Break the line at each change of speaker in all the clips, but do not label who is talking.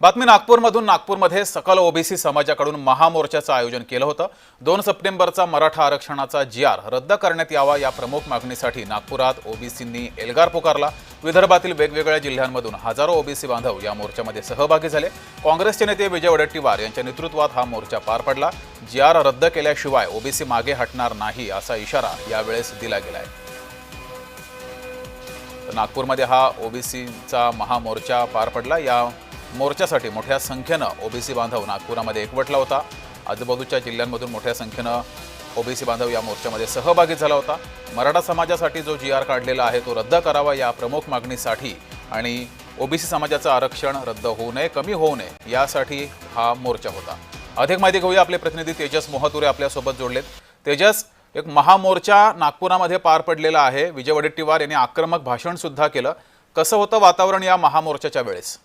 बातमी नागपूरमधून. नागपूरमध्ये सकल ओबीसी समाजाकडून महामोर्चाचं आयोजन केलं होतं. दोन सप्टेंबरचा मराठा आरक्षणाचा जी आर रद्द करण्यात यावा या प्रमुख मागणीसाठी नागपुरात ओबीसींनी एल्गार पुकारला. विदर्भातील वेगवेगळ्या जिल्ह्यांमधून हजारो ओबीसी बांधव या मोर्चामध्ये सहभागी झाले. काँग्रेसचे नेते विजय वडेट्टीवार यांच्या नेतृत्वात हा मोर्चा पार पडला. जी आर रद्द केल्याशिवाय ओबीसी मागे हटणार नाही असा इशारा यावेळेस दिला गेलाय. आहे नागपूरमध्ये हा ओबीसीचा महामोर्चा पार पडला. या मोर्चासाठी मोठ्या संख्येनं ओबीसी बांधव नागपुरामध्ये एकवटला होता. आजूबाजूच्या जिल्ह्यांमधून मोठ्या संख्येनं ओबीसी बांधव या मोर्चामध्ये सहभागी झाला होता. मराठा समाजासाठी जो जी आर काढलेला आहे तो रद्द करावा या प्रमुख मागणीसाठी आणि ओबीसी समाजाचं आरक्षण रद्द होऊ नये कमी होऊ नये यासाठी हा मोर्चा होता. अधिक माहिती घेऊया आपले प्रतिनिधी तेजस मोहतुरे आपल्यासोबत जोडलेत. तेजस एक महामोर्चा नागपुरामध्ये पार पडलेला आहे. विजय वडेट्टीवार यांनी आक्रमक भाषण सुद्धा केलं. कसं होतं वातावरण या महामोर्चाच्या वेळेस?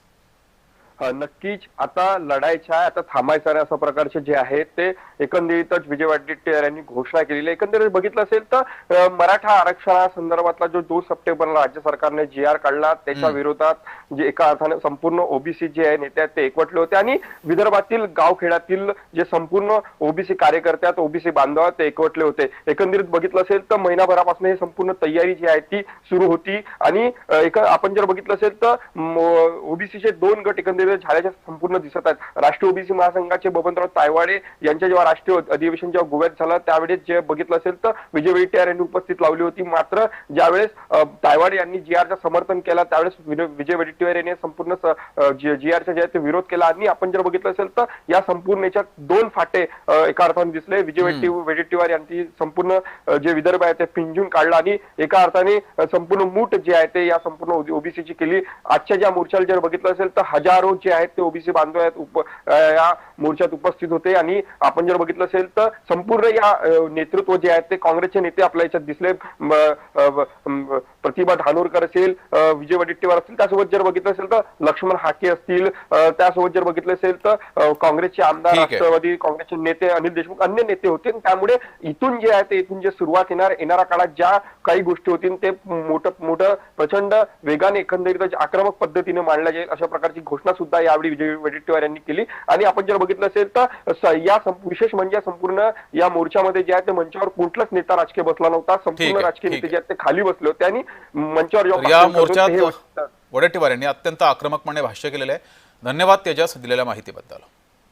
नक्कीच आता लढायचं आहे आता थांबायचं नाही अशा प्रकारचे जे आहे ते एकंदरीतच विजय वडेट्टीवार यांनी घोषणा केलेली आहे. एकंदरीत बघितलं असेल तर मराठा आरक्षणासंदर्भातला जो दोन सप्टेंबरला राज्य सरकारने जी आर काढला त्याच्या विरोधात जे एका अर्थाने संपूर्ण ओबीसी जे आहे नेते ते एकवटले होते आणि विदर्भातील गावखेड्यातील जे संपूर्ण ओबीसी कार्यकर्ते आहेत ओबीसी बांधव ते एकवटले होते. एकंदरीत बघितलं असेल तर महिनाभरापासून ही संपूर्ण तयारी जी आहे ती सुरू होती. आणि एक आपण जर बघितलं असेल तर ओबीसीचे दोन गट एकंदरीत झाल्याचे संपूर्ण दिसत आहेत. राष्ट्रीय ओबीसी महासंघाचे बबनराव तायवाडे यांच्या जेव्हा राष्ट्रीय अधिवेशन जेव्हा गोव्यात झालं त्यावेळेस जे बघितलं असेल तर विजय वडेट्टीवार यांनी उपस्थित लावली होती. मात्र ज्यावेळेस तायवाडे यांनी जी आरचं समर्थन केलं त्यावेळेस विजय वडेट्टीवार यांनी संपूर्ण जी आरचा जे आहे ते विरोध केला. आणि आपण जर बघितलं असेल तर या संपूर्ण याच्यात दोन फाटे एका अर्थाने दिसले. विजय वडेट्टी वडेट्टीवार यांची संपूर्ण जे विदर्भ आहे ते पिंजून काढलं आणि एका अर्थाने संपूर्ण मूठ जे आहे ते या संपूर्ण ओबीसीची केली. आजच्या ज्या मोर्चाला जर बघितलं असेल तर हजारो जे आहेत ते ओबीसी बांधव आहेत उप या मोर्चात उपस्थित होते. आणि आपण जर बघितलं असेल तर संपूर्ण या नेतृत्व जे आहेत ते काँग्रेसचे नेते आपल्या याच्यात दिसले. प्रतिभा धानोरकर असेल विजय वडेट्टीवार असतील त्यासोबत जर बघितलं असेल तर लक्ष्मण हाके असतील त्यासोबत जर बघितलं असेल तर काँग्रेसचे आमदार. राष्ट्रवादी काँग्रेसचे नेते अनिल देशमुख अन्य नेते होते. त्यामुळे इथून जे आहे ते इथून जे सुरुवात येणार येणाऱ्या काळात ज्या काही गोष्टी होतील ते मोठं मोठं प्रचंड वेगाने एकंदरीत आक्रमक पद्धतीने मांडल्या जाईल अशा प्रकारची घोषणा सुद्धा यावेळी विजय वडेट्टीवार यांनी केली. आणि आपण जर बघितलं असेल तर या विशेष म्हणजे संपूर्ण या मोर्चामध्ये जे आहे ते मंचावर कुठलाच नेता राजकीय बसला नव्हता. संपूर्ण राजकीय नेते जे आहेत ते खाली बसले होते आणि मंचावर
या मोर्चात वडेट्टीवार यांनी अत्यंत आक्रमकपणे भाष्य केलेलं आहे. धन्यवाद तेजस दिलेल्या माहितीबद्दल.